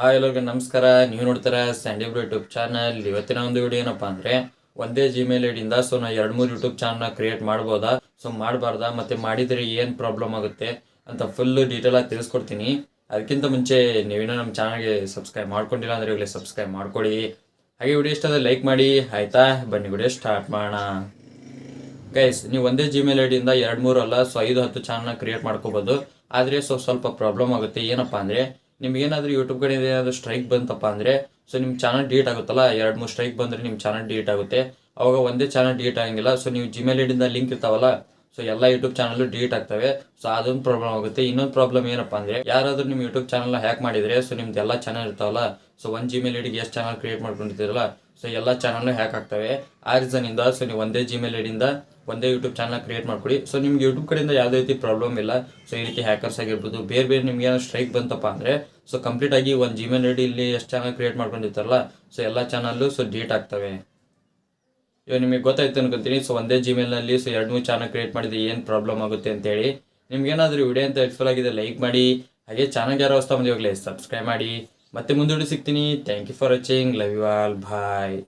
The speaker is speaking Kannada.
ಹಾಯ್ ಎಲ್ಲರಿಗೂ ನಮಸ್ಕಾರ. ನೀವು ನೋಡ್ತಾರೆ ಸ್ಯಾಂಡಿ ಬ್ರೋ ಯೂಟ್ಯೂಬ್ ಚಾನಲ್ ಇವತ್ತಿನ ಒಂದು ವಿಡಿಯೋ ಏನಪ್ಪ ಅಂದರೆ, ಒಂದೇ ಜಿಮೇಲ್ ಐಡಿಯಿಂದ ಸೊ ನಾ ಎರಡು ಮೂರು ಯೂಟ್ಯೂಬ್ ಚಾನಲ್ನ ಕ್ರಿಯೇಟ್ ಮಾಡ್ಬೋದಾ? ಸೊ ಮಾಡಬಾರ್ದಾ? ಮತ್ತು ಮಾಡಿದರೆ ಏನು ಪ್ರಾಬ್ಲಮ್ ಆಗುತ್ತೆ ಅಂತ ಫುಲ್ಲು ಡೀಟೇಲಾಗಿ ತಿಳಿಸ್ಕೊಡ್ತೀನಿ. ಅದಕ್ಕಿಂತ ಮುಂಚೆ ನೀವೇನೋ ನಮ್ಮ ಚಾನಲ್ಗೆ ಸಬ್ಸ್ಕ್ರೈಬ್ ಮಾಡ್ಕೊಂಡಿಲ್ಲ ಅಂದರೆ ಇವಾಗಲೇ ಸಬ್ಸ್ಕ್ರೈಬ್ ಮಾಡ್ಕೊಳ್ಳಿ ಹಾಗೆ ವಿಡಿಯೋ ಇಷ್ಟ ಲೈಕ್ ಮಾಡಿ. ಆಯಿತಾ? ಬನ್ನಿ ವಿಡಿಯೋ ಸ್ಟಾರ್ಟ್ ಮಾಡೋಣ. ಗೈಸ್ ನೀವು ಒಂದೇ ಜಿಮೇಲ್ ಐಡಿಯಿಂದ ಎರಡು ಮೂರು ಅಲ್ಲ ಸೊ ಐದು ಹತ್ತು ಚಾನಲ್ನ ಕ್ರಿಯೇಟ್ ಮಾಡ್ಕೋಬೋದು. ಆದರೆ ಸೊ ಸ್ವಲ್ಪ ಪ್ರಾಬ್ಲಮ್ ಆಗುತ್ತೆ. ಏನಪ್ಪ ಅಂದರೆ ನಿಮ್ಗೆ ಏನಾದರೂ ಯೂಟ್ಯೂಬ್ ಕಡೆ ಏನಾದರೂ ಸ್ಟ್ರೈಕ್ ಬಂತಪ್ಪ ಅಂದರೆ ಸೊ ನಿಮ್ಮ ಚಾನಲ್ ಡಿಲೀಟ್ ಆಗುತ್ತಲ್ಲ, ಎರಡು, ಮೂರು ಸ್ಟ್ರೈಕ್ ಬಂದರೆ ನಿಮ್ಮ ಚಾನಲ್ ಡಿಲೀಟ್ ಆಗುತ್ತೆ. ಅವಾಗ ಒಂದೇ ಚಾನಲ್ ಡಿಲೀಟ್ ಆಗಂಗಿಲ್ಲ ಸೊ ನೀವು ಜಿಮೇಲ್ ಐಡಿಯಿಂದ ಲಿಂಕ್ ಇರ್ತಾವಲ್ಲ ಸೊ ಎಲ್ಲ ಯೂಟ್ಯೂಬ್ ಚಾನಲ್ ಡಿಲೀಟ್ ಆಗ್ತವೆ. ಸೊ ಅದೊಂದು ಪ್ರಾಬ್ಲಮ್ ಆಗುತ್ತೆ. ಇನ್ನೊಂದು ಪ್ರಾಬ್ಲಮ್ ಏನಪ್ಪ ಅಂದರೆ, ಯಾರಾದರೂ ನಿಮ್ಮ ಯೂಟ್ಯೂಬ್ ಚಾನಲ್ ಹ್ಯಾಕ್ ಮಾಡಿದರೆ ಸೊ ನಿಮ್ದು ಎಲ್ಲ ಚಾನಲ್ ಇರ್ತಾವಲ್ಲ ಸೊ ಒಂದು ಜಿಮೇಲ್ ಐಡಿಗೆ ಎಷ್ಟು ಚಾನಲ್ ಕ್ರಿಯೇಟ್ ಮಾಡ್ಕೊಂಡಿರ್ತೀರಲ್ಲ ಸೊ ಎಲ್ಲ ಚಾನಲ್ನು ಹ್ಯಾಕ್ ಆಗ್ತವೆ. ಆ ರೀಸನಿಂದ ಸೊ ನೀವು ಒಂದೇ ಜಿಮೇಲ್ ಐಡಿಯಿಂದ ಒಂದೇ ಯೂಟ್ಯೂಬ್ ಚಾನಲ್ ಕ್ರಿಯೇಟ್ ಮಾಡ್ಕೊಡಿ. ಸೊ ನಿಮ್ಗೆ ಯೂಟ್ಯೂಬ್ ಕಡೆಯಿಂದ ಯಾವುದೇ ರೀತಿ ಪ್ರಾಬ್ಲಮ್ ಇಲ್ಲ. ಸೊ ಈ ರೀತಿ ಹ್ಯಾಕರ್ಸ್ ಆಗಿರ್ಬೋದು, ಬೇರೆ ಬೇರೆ ನಿಮ್ಗೆ ಏನೋ ಸ್ಟ್ರೈಕ್ ಬಂತಪ್ಪ ಅಂದರೆ ಸೊ ಕಂಪ್ಲೀಟ್ ಆಗಿ ಒಂದು ಜಿಮೇಲ್ ಐಡಿ ಇಲ್ಲಿ ಎಷ್ಟು ಚಾನಲ್ ಕ್ರಿಯೇಟ್ ಮಾಡ್ಕೊಂಡಿರ್ತಾರಲ್ಲ ಸೊ ಎಲ್ಲ ಚಾನಲ್ಲು ಸೊ ಡೇಟ್ ಆಗ್ತವೆ. ಇವಾಗ ನಿಮಗೆ ಗೊತ್ತಾಯ್ತು ಅನ್ಕೊಂತೀನಿ. ಸೊ ಒಂದೇ ಜಿಮೇಲ್ನಲ್ಲಿ ಸೊ ಎರಡು ಮೂರು ಚಾನಲ್ ಕ್ರಿಯೇಟ್ ಮಾಡಿದ್ರೆ ಏನು ಪ್ರಾಬ್ಲಮ್ ಆಗುತ್ತೆ ಅಂತೇಳಿ. ನಿಮ್ಗೇನಾದರೂ ವಿಡಿಯೋ ಅಂತ ಹೆಲ್ಪ್ಫುಲ್ ಆಗಿದೆ ಲೈಕ್ ಮಾಡಿ. ಹಾಗೆ ಚಾನಲ್ ಯಾರೋ ಹೊಸ್ತಾ ಬಂದಿವಾಗಲೇ ಸಬ್ಸ್ಕ್ರೈಬ್ ಮಾಡಿ. ಮತ್ತೆ ಮುಂದೂಡಿ ಸಿಗ್ತೀನಿ. Thank you for watching love you all bye